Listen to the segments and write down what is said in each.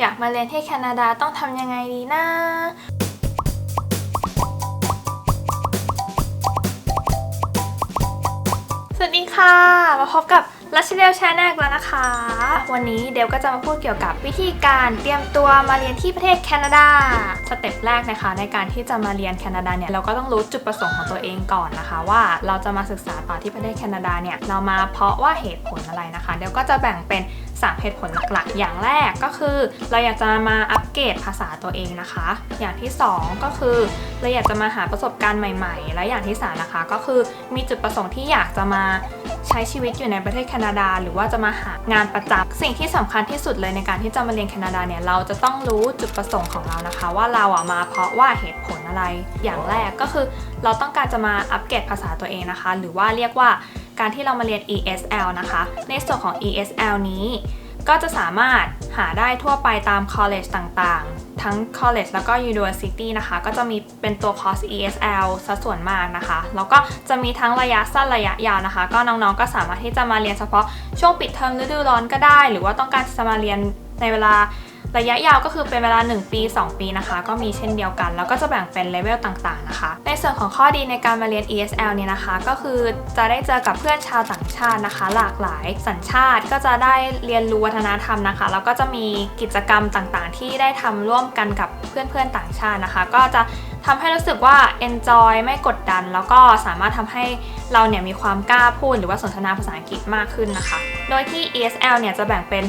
อยากมาเรียนที่แคนาดาต้องทำยังไงดีนะสวัสดีค่ะ มาพบกับ รัชเดลชาแนลแล้วนะคะ วันนี้เดลก็จะมาพูดเกี่ยวกับวิธีการเตรียมตัวมาเรียนที่ประเทศแคนาดา สเต็ปแรกนะคะ ในการที่จะมาเรียนแคนาดาเนี่ยเราก็ต้องรู้จุดประสงค์ของตัวเองก่อนนะคะ ว่าเราจะมาศึกษาต่อที่ประเทศแคนาดาเนี่ยเรามาเพราะว่าเหตุผลอะไรนะคะ เดลก็จะแบ่งเป็น3เหตุผลหลักๆ อย่างแรกก็คือ เราอยากจะมาอัปเกรดภาษาตัวเองนะคะ อย่างที่ 2 ก็คือ เราอยากจะมาหาประสบการณ์ใหม่ ๆ และอย่างที่3นะคะก็คือมีจุดประสงค์ที่อยากจะมา ใช้ชีวิตอยู่ในประเทศแคนาดา หรือว่าจะมาหางานประจำสิ่งที่สำคัญที่สุดเลยในการที่จะมาเรียนแคนาดาเนี่ยเราจะต้องรู้จุดประสงค์ของเรานะคะ ว่าเราอะมาเพราะว่าเหตุผลอะไร อย่างแรกก็คือเราต้องการจะมาอัปเกรดภาษาตัวเองนะคะ หรือว่าเรียกว่าการที่เรามาเรียน ESL นะคะ ในส่วนของ ESL นี้ ก็จะสามารถหาได้ทั่วไปตาม college ต่างๆ ทั้ง college แล้วก็ university นะคะ ก็จะมีเป็นตัวคอร์ส ESL ซะส่วนมากนะคะ แล้วก็จะมีทั้งระยะสั้นระยะยาวนะคะ ก็น้องๆ ก็สามารถที่จะมาเรียนเฉพาะช่วงปิดเทอมฤดูร้อนก็ได้ หรือว่าต้องการจะมาเรียนในเวลา ระยะยาวก็คือเป็นเวลา 1 ปี 2 ปีนะคะ ก็มีเช่นเดียวกัน แล้วก็จะแบ่งเป็นเลเวลต่างๆนะคะ ในส่วนของข้อดีในการมาเรียน ESL เนี่ยนะคะ ก็คือจะได้เจอกับเพื่อนชาวต่างชาตินะคะ หลากหลายสัญชาติก็จะได้เรียนรู้วัฒนธรรมนะคะ แล้วก็จะมีกิจกรรมต่างๆ ที่ได้ทำร่วมกันกับเพื่อนๆต่างชาตินะคะ ก็จะทำให้รู้สึกว่า enjoy ไม่กดดัน แล้วก็สามารถทำให้เราเนี่ยมีความกล้าพูดหรือว่าสนทนาภาษาอังกฤษมากขึ้นนะคะ โดยที่ ESL เนี่ยจะแบ่งเป็น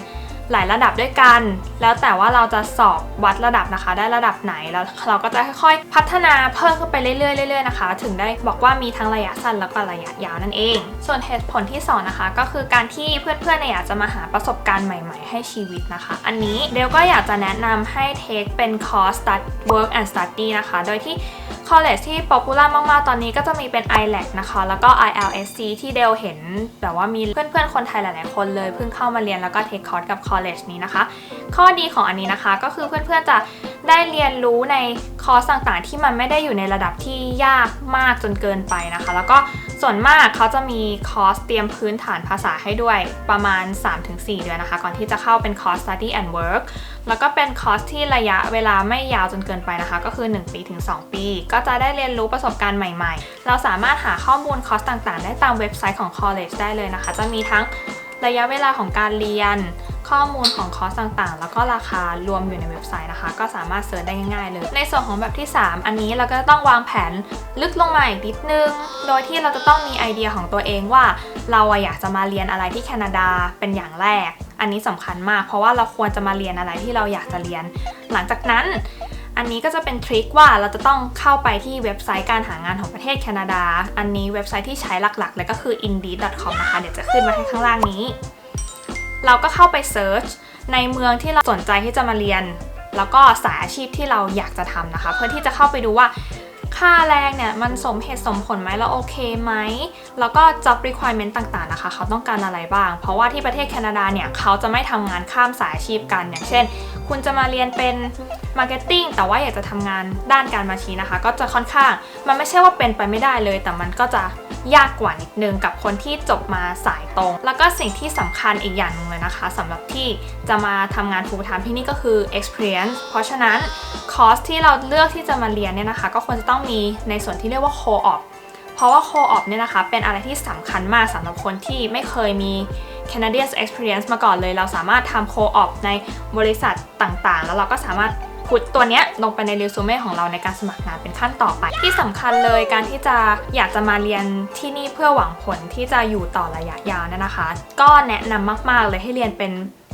หลายระดับด้วยกัน แล้วแต่ว่าเราจะสอบวัดระดับนะคะ ได้ระดับไหนแล้วเราก็จะค่อยๆ พัฒนาเพิ่มขึ้นไปเรื่อยๆเรื่อยๆนะคะ ถึงได้บอกว่ามีทั้งระยะสั้นแล้วก็ระยะยาวนั่นเอง ส่วนเหตุผลที่สองนะคะ ก็คือการที่เพื่อนๆเนี่ยอยากจะมาหาประสบการณ์ใหม่ๆ ให้ชีวิตนะคะ อันนี้เดลก็อยากจะแนะนำให้เทคเป็นคอร์ส Start Work and Study นะคะ โดยที่ college ที่ป๊อปปูล่ามาก ๆ ตอนนี้ก็จะมีเป็น ILAC นะคะ แล้วก็ ILSC ที่เดลเห็นแบบว่ามีเพื่อน ๆ คนไทยหลาย ๆ คนเลยเพิ่งเข้ามาเรียนแล้วก็เทคคอร์สกับ college นี้นะคะ ข้อดีของอันนี้นะคะก็คือเพื่อน ๆ จะ ได้เรียนรู้ในคอร์สต่างๆ ที่มันไม่ได้อยู่ในระดับที่ยากมากจนเกินไปนะคะ แล้วก็ส่วนมากเขาจะมีคอร์สเตรียมพื้นฐานภาษาให้ด้วยประมาณ 3-4 เดือนนะคะ ก่อนที่จะเข้าเป็นคอร์ส study and work แล้วก็เป็นคอร์สที่ระยะเวลาไม่ยาวจนเกินไปนะคะ ก็คือ 1 ปีถึง 2 ปี ก็จะได้เรียนรู้ประสบการณ์ใหม่ๆ เราสามารถหาข้อมูลคอร์สต่างๆ ได้ตามเว็บไซต์ของ college ได้เลยนะคะ จะมีทั้งระยะเวลาของการเรียน ข้อมูลของคอร์สต่างๆ แล้วก็ราคารวมอยู่ในเว็บไซต์นะคะ ก็สามารถเสิร์ชได้ง่ายๆเลย ในส่วนของแบบที่ 3 อันนี้เราก็ต้องวางแผนลึกลงมาอีกนิดนึง โดยที่เราจะต้องมีไอเดียของตัวเองว่า เราอะอยากจะมาเรียนอะไรที่แคนาดาเป็นอย่างแรก อันนี้สำคัญมาก เพราะว่าเราควรจะมาเรียนอะไรที่เราอยากจะเรียน หลังจากนั้นอันนี้ก็จะเป็นทริคว่าเราจะต้องเข้าไปที่เว็บไซต์การหางานของประเทศแคนาดา อันนี้เว็บไซต์ที่ใช้หลักๆเลยก็คือ indeed.com นะคะ เดี๋ยวจะขึ้นมาให้ข้างล่างนี้ เราก็เข้าไปเซิร์ชในเมืองที่เราสนใจที่จะมาเรียน แล้วก็สายอาชีพที่เราอยากจะทำนะคะ เพื่อที่จะเข้าไปดูว่า ค่าแรงเนี่ยมันสมเหตุสมผลไหมแล้วโอเคไหม แล้วก็ job requirement ต่างๆนะคะ เขาต้องการอะไรบ้าง เพราะว่าที่ประเทศแคนาดาเนี่ยเขาจะไม่ทำงานข้ามสายอาชีพกัน อย่างเช่น คุณจะมาเรียนเป็น marketing แต่ว่าอยากจะทำงานด้านการบัญชีนะคะ ก็จะค่อนข้างมันไม่ใช่ว่าเป็นไปไม่ได้เลย แต่มันก็จะยากกว่านิดนึงกับคนที่จบมาสายตรง แล้วก็สิ่งที่สำคัญอีกอย่างหนึงเลยนะคะสำหรับที่จะมาทำงาน full time ที่นี่ก็คือ experience เพราะฉะนั้นคอร์สที่เราเลือกที่จะมาเรียนเนี่ยนะคะ ก็ควรจะต้องมีในส่วนที่เรียกว่า co-op เพราะว่า co-op เนี่ยนะคะเป็นอะไรที่สำคัญมากสำหรับคนที่ไม่เคยมี Canadian experience มาก่อนเลย เราสามารถทำ co-op ในบริษัทต่างๆ แล้วเราก็สามารถพุดตัวเนี้ยลงไปในเรซูเม่ของเราในการสมัครงานเป็นขั้นต่อไป ที่สำคัญเลยการที่จะอยากจะมาเรียนที่นี่เพื่อหวังผลที่จะอยู่ต่อระยะยาวเนยนะคะ ก็แนะนำมากๆเลยให้เรียนเป็น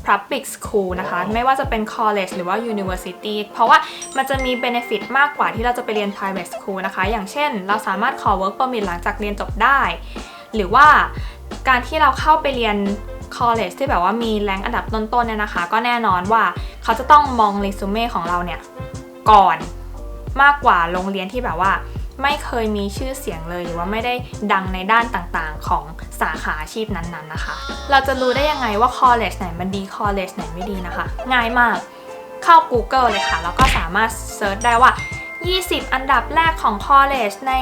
public school นะคะ ไม่ว่าจะเป็น college หรือว่า university เพราะว่ามันจะมี benefit มากกว่าที่เราจะไปเรียน private school นะคะ อย่างเช่น เราสามารถขอ work permit หลังจากเรียนจบได้ หรือว่าการที่เราเข้าไปเรียน college ที่แบบว่ามีแรงอันดับต้นๆเนี่ยนะคะ ก็แน่นอนว่าเขาจะต้องมองเรซูเม่ของเราเนี่ยก่อนมากกว่าโรงเรียนที่แบบว่า ไม่เคยมีชื่อเสียงเลยหรือว่าไม่ได้ดังในด้านต่างๆ ของสาขาอาชีพนั้นๆนะคะ เราจะรู้ได้ยังไงว่า college ไหนมันดี college ไหนไม่ดีนะคะ ง่ายมากเข้า Google เลยค่ะ แล้วก็สามารถเซิร์ชได้ว่า 20 อันดับแรกของ college ใน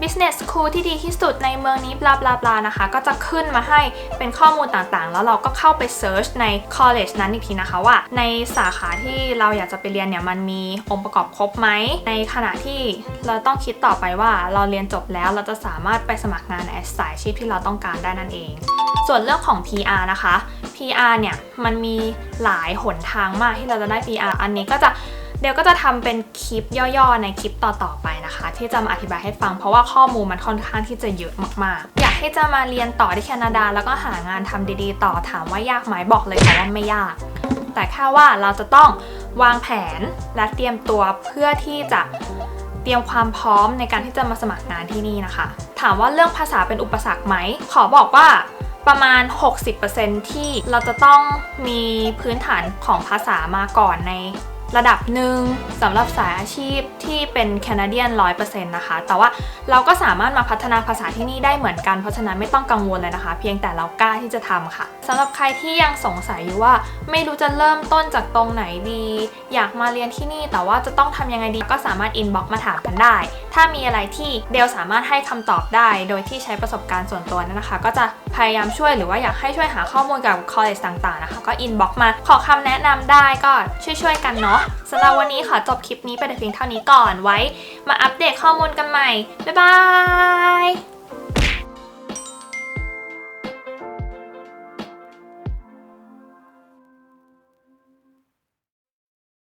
business school ที่ดีที่สุดในเมืองนี้บลาบลาบลานะคะ ก็จะขึ้นมาให้เป็นข้อมูลต่างๆ แล้วเราก็เข้าไป search ใน college นั้นอีกทีนะคะว่า ในสาขาที่เราอยากจะไปเรียนเนี่ยมันมีองค์ประกอบครบไหม ในขณะที่เราต้องคิดต่อไปว่าเราเรียนจบแล้วเราจะสามารถไปสมัครงานในสายชีพที่เราต้องการได้นั่นเอง ส่วนเรื่องของ PR นะคะ PR เนี่ยมันมีหลายหนทางมากที่เราจะได้ PR อันนี้ก็จะ เดี๋ยวก็จะทำเป็นคลิปย่อๆ ในคลิปต่อๆไปนะคะ ที่จะมาอธิบายให้ฟังเพราะว่าข้อมูลมันค่อนข้างที่จะเยอะมากๆ อยากให้จะมาเรียนต่อที่แคนาดา แล้วก็หางานทำดีๆ ต่อถามว่ายากไหมบอกเลยค่ะว่าไม่ยาก แต่แค่ว่าเราจะต้องวางแผนและเตรียมตัวเพื่อที่จะเตรียมความพร้อมในการที่จะมาสมัครงานที่นี่นะคะ ถามว่าเรื่องภาษาเป็นอุปสรรคไหม ขอบอกว่าประมาณ 60%ที่เราจะต้องมีพื้นฐานของภาษามาก่อนใน ระดับหนึ่งสำหรับสายอาชีพที่เป็นแคนาเดียน100%นต์นะคะ แต่ว่าเราก็สามารถมาพัฒนาภาษาที่นี่ได้เหมือนกัน เพราะฉะนั้นไม่ต้องกังวลเลยนะคะ เพียงแต่เรากล้าที่จะทำค่ะสำหรับใครที่ยังสงสัยอยู่ว่า ไม่รู้จะเริ่มต้นจากตรงไหนดี อยากมาเรียนที่นี่แต่ว่าจะต้องทำยังไงดีก็สามารถอินบ็อกมาถามกันได้ ถ้ามีอะไรที่เดลสามารถให้คำตอบได้ โดยที่ใช้ประสบการณ์ส่วนตัวนะคะ ก็จะพยายามช่วยหรือว่าอยากให้ช่วยหาข้อมูลกับคอลเลจต่างๆนะคะก็อินบ็อกมาขอคำแนะนำได้ก็ช่วยๆกันเนาะะสำหรับวันนี้ขอจบคลิปนี้ไปแต่เพียงเท่านี้ก่อนไว้ มาอัปเดตข้อมูลกันใหม่ บ๊ายบาย